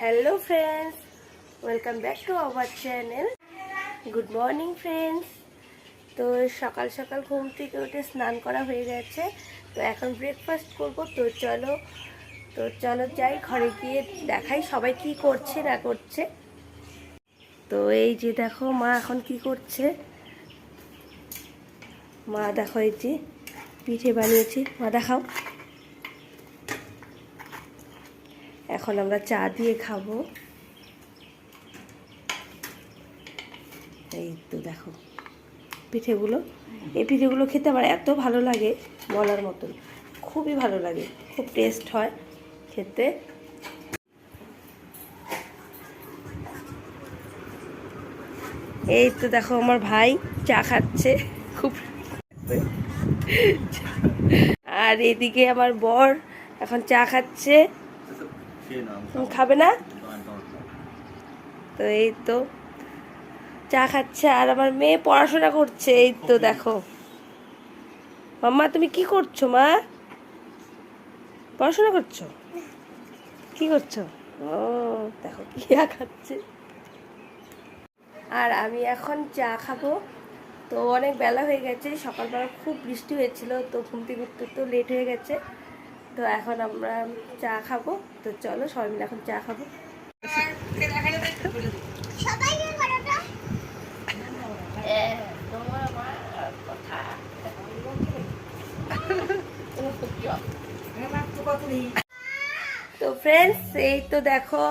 Hello friends welcome back to our channel good morning friends তো সকাল সকাল ঘুম থেকে উঠে স্নান করা হয়ে গেছে। তো এখন ব্রেকফাস্ট করব। তো চলো তো চলো যাই, ঘরে গিয়ে দেখাই সবাই কি করছে, না করছে। তো এই যে দেখো, মা এখন কি করছে? মা দেখো এই যে পিঠে বানিয়েছি। মা দেখাও। এখন আমরা চা দিয়ে খাব। এই তো দেখো, পিঠেগুলো। এই পিঠেগুলো খেতে আমার এত ভালো লাগে, বলার মতন। খুবই ভালো লাগে, খুব টেস্ট হয় খেতে। এই তো দেখো, আমার ভাই চা খাচ্ছে। খুব আর এদিকে আমার বর এখন চা খাচ্ছে। খাবে না? তো এই তো চা খাচ্ছে আর আমার মেয়ে পড়াশোনা করছে এই তো দেখো। মাম্মা তুমি কি করছ মা? পড়াশোনা করছ? কি করছ? ও দেখো কি খাচ্ছে। আর আমি এখন চা খাব। তো অনেক বেলা হয়ে গেছে সকালবেলা খুব বৃষ্টি হয়েছিল তো ঘুম ঘুরতে তো লেট হয়ে গেছে। তো এখন আমরা চা খাব। তো চলো সবাই মিলে এখন চা খাব। তো ফ্রেন্ডস এই তো দেখো,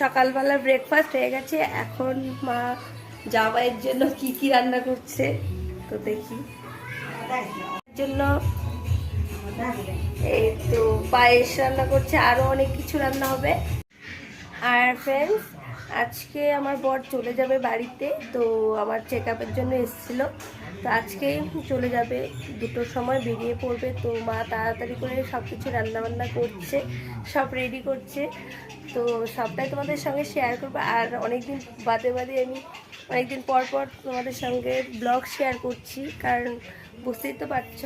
সকালবেলা ব্রেকফাস্ট হয়ে গেছে। এখন মা জামাইয়ের জন্য কি কি রান্না করছে, তো দেখি। জন্য এই তো পায়েস রান্না করছে আরও অনেক কিছু রান্না হবে। আর ফ্রেন্ডস আজকে আমার বর চলে যাবে বাড়িতে, তো আমার চেক আপের জন্য এসেছিল। তো আজকেই চলে যাবে, দুটোর সময় বেরিয়ে পড়বে। তো মা তাড়াতাড়ি করে সব কিছু রান্নাবান্না করছে, সব রেডি করছে। তো সবটাই তোমাদের সঙ্গে শেয়ার করব। আর অনেকদিন বাদে বাদে আমি অনেকদিন পর পর তোমাদের সঙ্গে ব্লগ শেয়ার করছি। কারণ বুঝতেই তো পারছ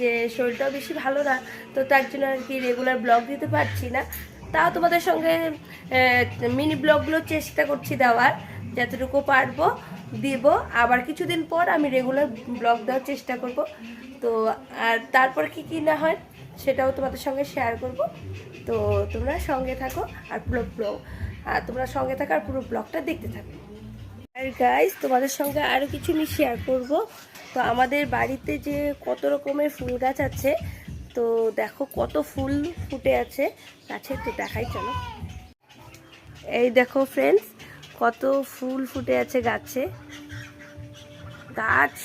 যে শরীরটাও বেশি ভালো না, তো তার জন্য আর কি রেগুলার ব্লগ দিতে পারছি না। তাও তোমাদের সঙ্গে মিনি ব্লগগুলো চেষ্টা করছি দেওয়ার। যতটুকু পারব, দিব। আবার কিছুদিন পর আমি রেগুলার ব্লগ দেওয়ার চেষ্টা করব। তো, আর তারপর কি কি না হয়, সেটাও তোমাদের সঙ্গে শেয়ার করব। তো, তোমরা সঙ্গে থাকো আর পুরো ব্লগ আর তোমরা সঙ্গে থাকো আর পুরো ব্লগটা দেখতে থাকো। আর গাইজ তোমাদের সঙ্গে আরও কিছু আমি শেয়ার করব। তো আমাদের বাড়িতে যে কত রকমের ফুল গাছ আছে তো দেখো কত ফুল ফুটে আছে। গাছে তো দেখাই, চলো। এই দেখো ফ্রেন্ডস কত ফুল ফুটে আছে গাছে। গাছ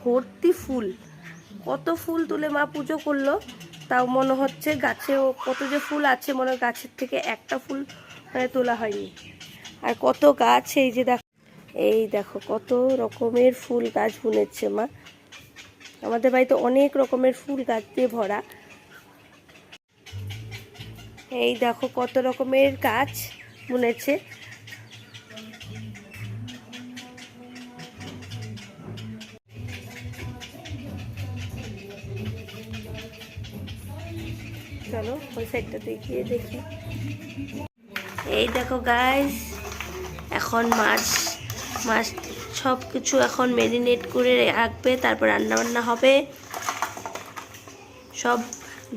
ভর্তি ফুল। কত ফুল তুলে মা পুজো করল, তাও মনে হচ্ছে গাছেও কত যে ফুল আছে, মনে গাছের থেকে একটা ফুল মানে তোলা হয়নি। আর কত গাছ, এই যে দেখো, এই দেখো কত রকমের ফুল গাছ বুনেছে মা। আমাদের বাড়িতে অনেক রকমের ফুল গাছ দিয়ে ভরা। এই দেখো কত রকমের গাছ বুনেছে। চলো, ওই সাইডটা দেখিয়ে দেখি। এই দেখো গাইস এখন মাছ মাছ সব কিছু এখন ম্যারিনেট করে রাখবে, তারপর রান্না বান্না হবে। সব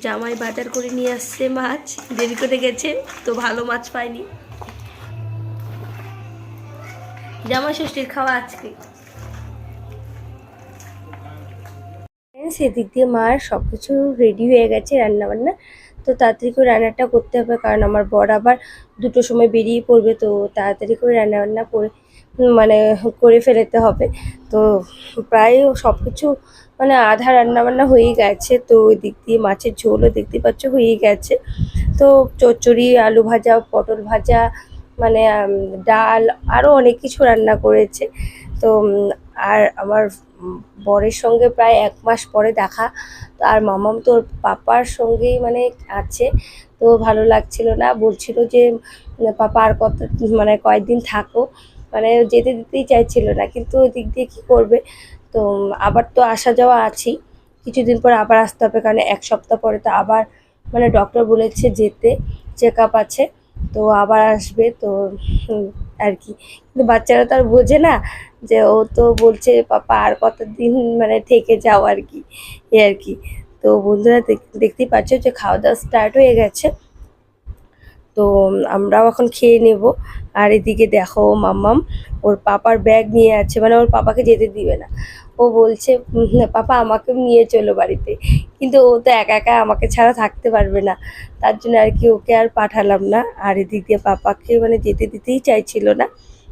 জামাই বাজার করে নিয়ে আসছে মাছ। দেরি করে গেছে, তো ভালো মাছ পাইনি। জামাই ষষ্ঠীর খাওয়া আজকে। সেদিক দিয়ে মার সব কিছু রেডি হয়ে গেছে রান্না বান্না তো তাড়াতাড়ি করে রান্নাটা করতে হবে, কারণ আমার বর আবার দুটোর সময় বেরিয়ে পড়বে, তো তাড়াতাড়ি করে রান্না বান্না করে মানে করে ফেলতে হবে। তো প্রায় সব কিছু মানে আধা রান্না বান্না হয়েই গেছে। তো ওই দিক দিয়ে মাছের ঝোলও দেখতে পাচ্ছ হয়েই গেছে। তো চচ্চড়ি, আলু ভাজা, পটল ভাজা মানে ডাল আরও অনেক কিছু রান্না করেছে। তো আর আমার বরের সঙ্গে প্রায় এক মাস পরে দেখা। তো আর মামাম তোর পাপার সঙ্গেই মানে আছে। তো ভালো লাগছিল না। বলছিল যে পাপা আর কত মানে কয়েকদিন থাকো। মানে যেতে দিতেই চাইছিল না, কিন্তু ওই দিক দিয়ে কী করবে? তো আবার তো আসা যাওয়া আছেই, কিছুদিন পর আবার আসতে হবে, কারণ এক সপ্তাহ পরে তো আবার মানে ডক্টর বলেছে যেতে চেক আপ আছে, তো আবার আসবে, তো আর কি। কিন্তু বাচ্চারা তো আর বোঝে না যে ও তো বলছে, পাপা, আর কতদিন মানে থেকে যাও আর কি। এই আর কি। তো বন্ধুরা দেখ- দেখতেই পাচ্ছ যে খাওয়া দাওয়া স্টার্ট হয়ে গেছে। তো আমরাও এখন খেয়ে নেব। আর এদিকে দেখো মাম্মাম ওর পাপার ব্যাগ নিয়ে আছে মানে ওর পাপাকে যেতে দিবে না। ও বলছে "উম, পাপা আমাকে নিয়ে চলো বাড়িতে। কিন্তু ও তো একা একা আমাকে ছাড়া থাকতে পারবে না। তার জন্য আর কি ওকে আর পাঠালাম না। আর এদিক দিয়ে পাপাকে মানে যেতে দিতেই চাইছিল না।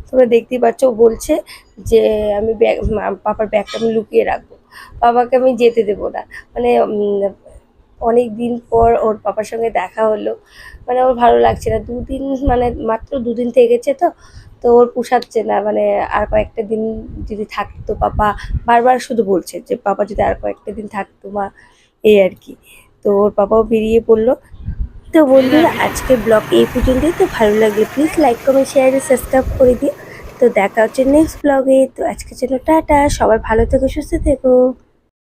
তোমরা দেখতেই পাচ্ছ ও বলছে যে আমি ব্যাগ পাপার ব্যাগটা আমি লুকিয়ে রাখব। বাবাকে আমি যেতে দেবো না। মানে অনেক দিন পর ওর পাপার সঙ্গে দেখা হলো। মানে ওর ভালো লাগছে না। দুদিন মানে মাত্র দুদিন থেকেছে তো তো ওর পোষাচ্ছে না। মানে আর কয়েকটা দিন যদি থাকতো পাপা, বারবার শুধু বলছে যে, পাপা যদি আর কয়েকটা দিন থাকতো মা এই আর কি। তো ওর পাপাও বেরিয়ে পড়ল। তো বন্ধুরা, আজকের ব্লগ এই পর্যন্তই। তো ভালো লাগলে please like comment share subscribe করে দিও। তো দেখা হচ্ছে নেক্সট ব্লগে। তো আজকের জন্য টাটা। সবাই ভালো থেকো, সুস্থ থেকো।